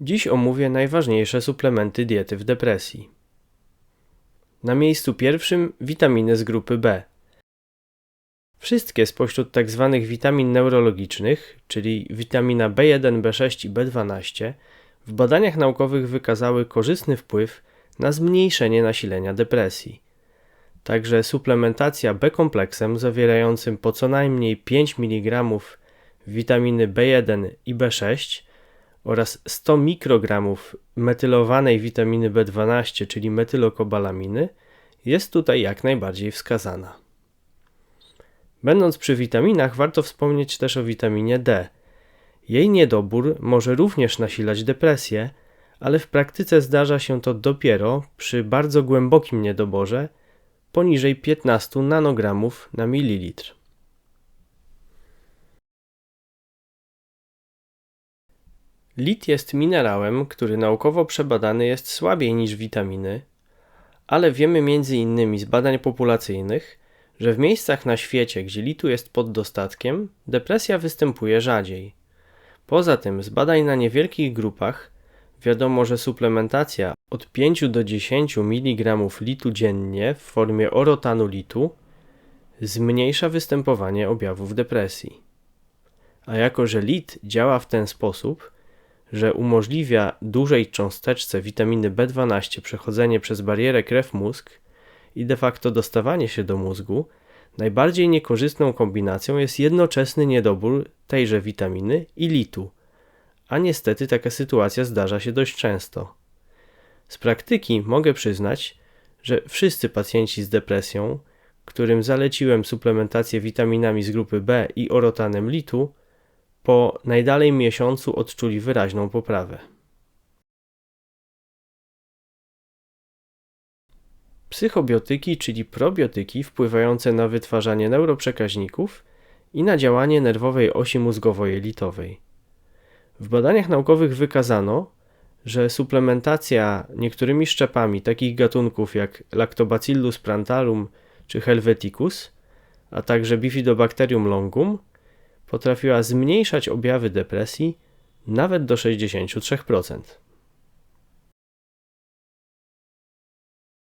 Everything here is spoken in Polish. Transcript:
Dziś omówię najważniejsze suplementy diety w depresji. Na miejscu pierwszym witaminy z grupy B. Wszystkie spośród tzw. witamin neurologicznych, czyli witamina B1, B6 i B12, w badaniach naukowych wykazały korzystny wpływ na zmniejszenie nasilenia depresji. Także suplementacja B-kompleksem zawierającym po co najmniej 5 mg witaminy B1 i B6 oraz 100 mikrogramów metylowanej witaminy B12, czyli metylokobalaminy, jest tutaj jak najbardziej wskazana. Będąc przy witaminach, warto wspomnieć też o witaminie D. Jej niedobór może również nasilać depresję, ale w praktyce zdarza się to dopiero przy bardzo głębokim niedoborze poniżej 15 nanogramów na mililitr. Lit jest minerałem, który naukowo przebadany jest słabiej niż witaminy, ale wiemy między innymi z badań populacyjnych, że w miejscach na świecie, gdzie litu jest pod dostatkiem, depresja występuje rzadziej. Poza tym z badań na niewielkich grupach wiadomo, że suplementacja od 5 do 10 mg litu dziennie w formie orotanu litu zmniejsza występowanie objawów depresji. A jako że lit działa w ten sposób, że umożliwia dużej cząsteczce witaminy B12 przechodzenie przez barierę krew-mózg i de facto dostawanie się do mózgu, najbardziej niekorzystną kombinacją jest jednoczesny niedobór tejże witaminy i litu, a niestety taka sytuacja zdarza się dość często. Z praktyki mogę przyznać, że wszyscy pacjenci z depresją, którym zaleciłem suplementację witaminami z grupy B i orotanem litu, po najdalej miesiącu odczuli wyraźną poprawę. Psychobiotyki, czyli probiotyki wpływające na wytwarzanie neuroprzekaźników i na działanie nerwowej osi mózgowo-jelitowej. W badaniach naukowych wykazano, że suplementacja niektórymi szczepami takich gatunków jak Lactobacillus plantarum czy Helveticus, a także Bifidobacterium longum potrafiła zmniejszać objawy depresji nawet do 63%.